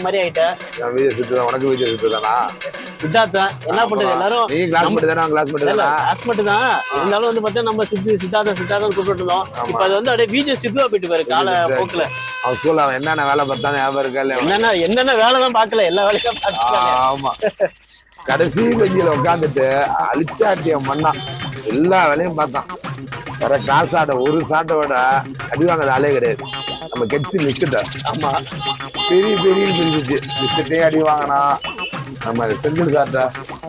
மாதிரி ஆயிட்ட. நான் விஜய் சித்து தான் உனக்கு விஜய் சித்து தானா சித்தார்த்தா என்ன பண்றது எல்லாரும் நீ கிளாஸ் மட்டும் தானே கிளாஸ் மட்டும் இல்ல தானா கிளாஸ்மேட் தான் இருந்தாலும் வந்து பார்த்தா நம்ம சித்து சித்தார்த்தா சித்தார்த்தா கூப்பிட்டு இருந்தோம். இப்ப அது வந்து அப்படியே விஜய் சித்துவா போயிட்டு பாரு கால. போக்குல. அவன் ஸ்கூல்ல அவன் என்னென்ன வேலை பார்த்தானே ஞாபகம் இருக்கா இல்லையா? என்னென்ன என்னென்ன வேலை தான் பாக்கல எல்லா வேலையும் ஆமா. கடைசி பெஞ்சில உட்காந்துட்டு அழிச்சாட்டிய மண்ணா எல்லா வேலையும் பார்த்தான். வேற கிளாஸ் ஆட ஒரு சாட்டோட அடி வாங்காத ஆளே கிடையாது. நம்ம கெட்ஸு மிஸ்கிட்ட ஆமா. பெரிய பெரிய பிரிஞ்சிச்சு மிஸ்கிட்டே அடி வாங்கினா நம்ம செந்தில் சார்ட்ட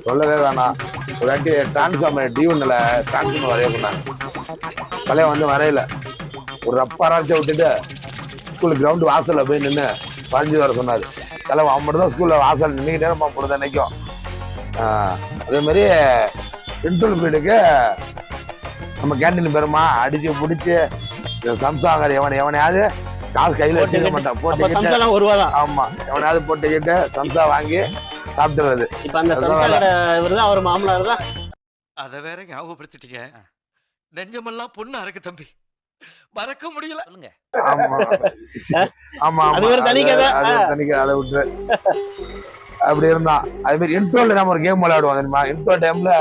சொல்லவே வேணாம். ஒரு வாட்டி டிரான்ஸ்ஃபார்மர் டி ஒன்னில் டிரான்ஸ்ஃபார்மர் வரைய பண்ணாங்க தலைய வந்து வரையில. ஒரு ரப்பாராச்சை விட்டுட்டு ஸ்கூல் கிரவுண்டு வாசலில் போய் நின்று வரைஞ்சி வர சொன்னார். தலைவன் அவன் மட்டும் தான் ஸ்கூலில் வாசல் நின்றுக்கிட்டே நம்ம பொழுது நினைக்கும் அதே மாதிரி இன்டர்வல் பீரியடுக்கு நம்ம கேண்டீன் பெருமா அடிச்சு பிடிச்சி சம்சாகர் எவன் எவனையாவது காசு கையில வச்சுக்க மாட்டான். அப்ப போட்டுக்கிட்டு சம்சாலாம் ஒரு ரூபா தான் ஆமா. எவனாவது போட்டுக்கிட்டு சம்சா வாங்கி சாப்பிட்டுறது. இப்ப அந்த சம்சாரோட இவர் தான் அவர் மாமனார் தான்? அத வேற ஞாபகப்படுத்திட்டீங்க. நெஞ்சமெல்லாம் பொண்ணா இருக்கு தம்பி. மறக்க முடியல. ஆமா. ஆமா அது ஆமா. ஒரு தனி கதை. அது ஒரு தனி கதை. அதை விட்டுரு. அப்படி இருந்தான் அதே மாதிரி இன்ட்ரோல நம்ம ஒரு கேம் விளையாடுவோம் தெரியுமா? இன்ட்ரோ டைம்ல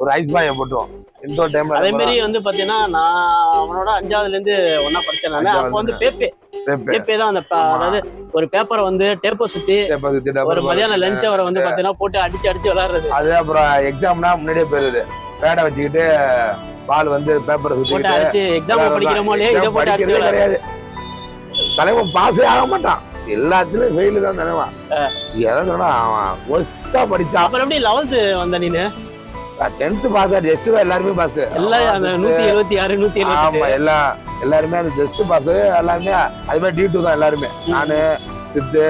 ஒரு ஐஸ் பாயை போட்டுவோம் இன்ட்ரோ டைம்ல அதே மாதிரி வந்து பாத்தீங்கன்னா நான் அவனோட அஞ்சாவதுல இருந்து ஒன்னா படிச்சேன் நானு. அப்போ வந்து பேப்பே பேப்பே தான் அந்த. அதாவது ஒரு பேப்பரை வந்து டேப்பை சுத்தி ஒரு மதியானம் லஞ்ச் அவரை வந்து பாத்தீங்கன்னா போட்டு அடிச்சு அடிச்சு விளையாடுறது அது அப்புறம் எக்ஸாம்னா முன்னாடியே போயிருது. பேடை வச்சுக்கிட்டு பால் வந்து பேப்பரை சுத்திக்கிட்டு அடிச்சு எக்ஸாம் படிக்கிறோமோ இல்லையா இதை போட்டு அடிச்சு கிடையாது. தலைவன் பாஸே ஆக மாட்டான். எல்லாத்துலயும் ஃபெயிலு தான் தலைவன். எதை சொன்னா அவன் ஒஸ்டா படிச்சான். அப்புறம் எப்படி லெவல்த் வந்த நீனு? டென்த் பாஸ் ஜெஸ்ட் தான் எல்லாருமே பாஸ் எல்லாம் அந்த நூத்தி எழுபத்தி ஆறு நூத்தி எழுபத்தி ஆமா எல்லா எல்லாருமே அந்த ஜெஸ்ட் பாஸ் எல்லாருமே அது மாதிரி டி டூ தான் எல்லாருமே. நானு சித்து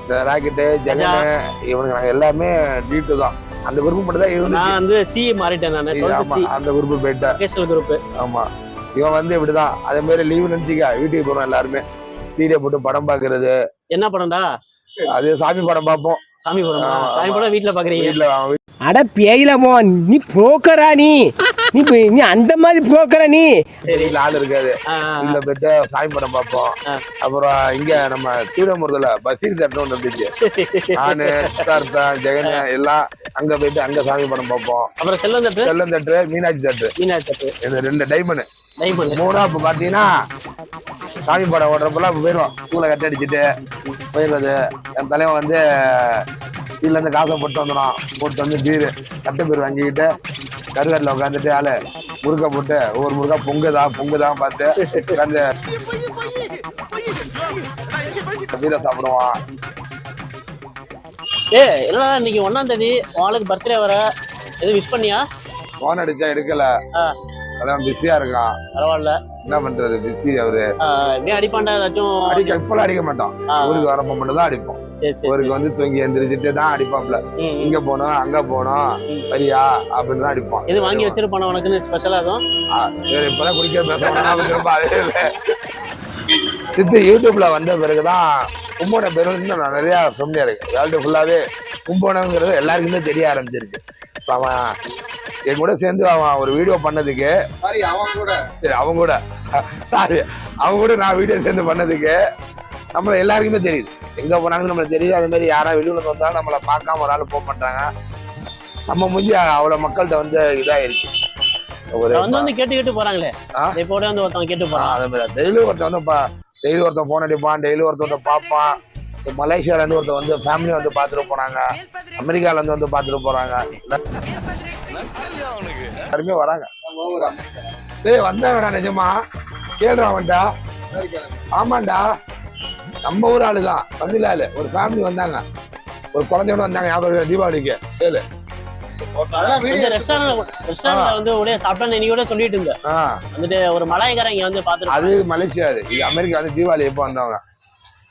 இந்த ராக்கெட்டு ஜெகன் இவனுங்க நாங்க எல்லாமே டி டூ தான். அந்த குரூப் மட்டும் தான் இருந்துச்சு. நான் வந்து சி மாறிட்டேன் நான் அந்த குரூப் போயிட்டேன் குரூப் ஆமா. இவன் வந்து இப்படிதான். அதே மாதிரி லீவு நினைச்சிக்கா வீட்டுக்கு போறோம் எல்லாருமே. சீடியை போட்டு படம் பாக்குறது. என்ன படம்டா? அது சாமி படம் பார்ப்போம். சாமி படமா? சாமி. படம் வீட்டுல பாக்குறீங்க. வீட்டுல அட பேயிலமோ நீ புரோக்கரா நீ? நீ நீ அந்த மாதிரி புரோக்கரா நீ? சரி ஆள் இருக்காது. வீட்டுல போயிட்டு சாமி படம் பார்ப்போம். அப்புறம் இங்க நம்ம தீவிரமுறதுல பசீர் ஒன்று இருந்துச்சு. நானு சித்தார்த்தன் ஜெகன் எல்லாம் அங்க போயிட்டு அங்க சாமி படம் பார்ப்போம். அப்புறம் செல்லம் தட்டு? செல்லம் தேட்டரு மீனாட்சி தேட்டரு மீனாட்சி தட்டு. இந்த ரெண்டு டைமண்ட் மூணா இப்ப பாத்தீங்கன்னா சாமி படம் ஓடுறப்பெல்லாம் போயிடுவோம். ஸ்கூலை கட்ட அடிச்சுட்டு போயிடுறது. என் தலைவன் வந்து வீட்டுல இருந்து காசை போட்டு வந்துடும் போட்டு வந்து பீரு கட்ட பீர் வாங்கிக்கிட்டு கருகட்டில் உட்காந்துட்டு ஆளு முருகை போட்டு ஒவ்வொரு முருகா பொங்குதா பொங்குதான் பார்த்து உட்காந்து பீரை சாப்பிடுவான். ஏ என்னடா இன்னைக்கு ஒன்னாம் தேதி உன் ஆளுக்கு பர்த்டே வர எதுவும் விஷ் பண்ணியா? போன் அடிச்சா எடுக்கல. அதான் பிஸியா இருக்கான். பரவாயில்ல. என்ன பண்றது பிஸி அவரு. எப்படியும் அடிப்பாண்டா ஏதாச்சும் அடிக்க இப்பெல்லாம் அடிக்க மாட்டோம் ஊருக்கு வரப்ப மட்டும் தான் அடிப்போம். ஊருக்கு வந்து தூங்கி எந்திரிச்சிட்டு தான் அடிப்பாப்ல. இங்க போனோம் அங்க போனோம் ம். சரியா? அப்படின்னு தான் அடிப்பான். எது வாங்கி வச்சிருப்பான உனக்குன்னு ஸ்பெஷலா வேற இப்பதான் குடிக்கிற பேச திரும்ப அதே இல்ல. சித்து யூடியூப்ல வந்த பிறகுதான் கும்போண பேர் நான் நிறைய ஃபெமிலியா இருக்கு வேர்ல்டு ஃபுல்லாவே கும்போணங்கிறது எல்லாருக்குமே தெரிய ஆரம்பிச்சிருக்கு. இப்ப அவன் என் கூட சேர்ந்து அவன் ஒரு வீடியோ பண்ணதுக்கு சரி அவன் கூட. சரி அவன் கூட. சாரி அவன் கூட நான் வீடியோ சேர்ந்து பண்ணதுக்கு நம்மள எல்லாருக்குமே தெரியுது. எங்க போனாலும் நம்மளுக்கு தெரியுது. அதே மாதிரி யாரா வெளியூர்ல வந்தாலும் நம்மள பார்க்காம ஒரு ஆள் போக மாட்டாங்க. நம்ம முடிஞ்ச அவ்வளவு மக்கள்கிட்ட வந்து இதாயிருச்சு. ஒரு வந்து வந்து கேட்டு கேட்டு போறாங்களே? இப்போ வந்து ஒருத்தவங்க கேட்டு போறான். அதே மாதிரி டெய்லி ஒருத்தன் வந்து பா டெய்லி ஒருத்தன் போன் அடிப்பான். டெய்லி ஒருத்தன் பார்ப்பான். இருந்து ஒருத்தன் வந்து ஃபேமிலி வந்து பார்த்துட்டு போனாங்க. அமெரிக்கால இருந்து வந்து பார்த்துட்டு போறாங்க. எல்லாருமே வராங்க. டேய் வந்தாங்கடா நிஜமா? கேளுடா அவன்டா ஆமாண்டா. நம்ம ஊர் ஆளுதான். தமிழ் ஆளு. ஒரு ஃபேமிலி வந்தாங்க. ஒரு குழந்தையோட வந்தாங்க. ஞாபகம்? தீபாவளிக்கு.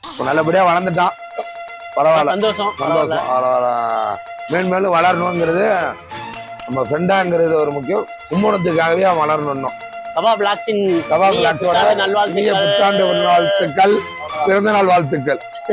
இப்போ நல்லபடியா வளர்ந்துட்டான். பரவாயில்ல. சந்தோஷம். சந்தோஷம். மேன்மேலும் வளரணுங்கிறது நம்ம ஃப்ரெண்டாங்கிறது ஒரு முக்கியம். கும்பகோணத்துக்காகவே அவன் வளரணும் கபாப் லாட்சோட புத்தாண்டு இனிய நல்வாழ்த்துக்கள். புத்தாண்டு வாழ்த்துக்கள் பிறந்த நாள் வாழ்த்துக்கள்.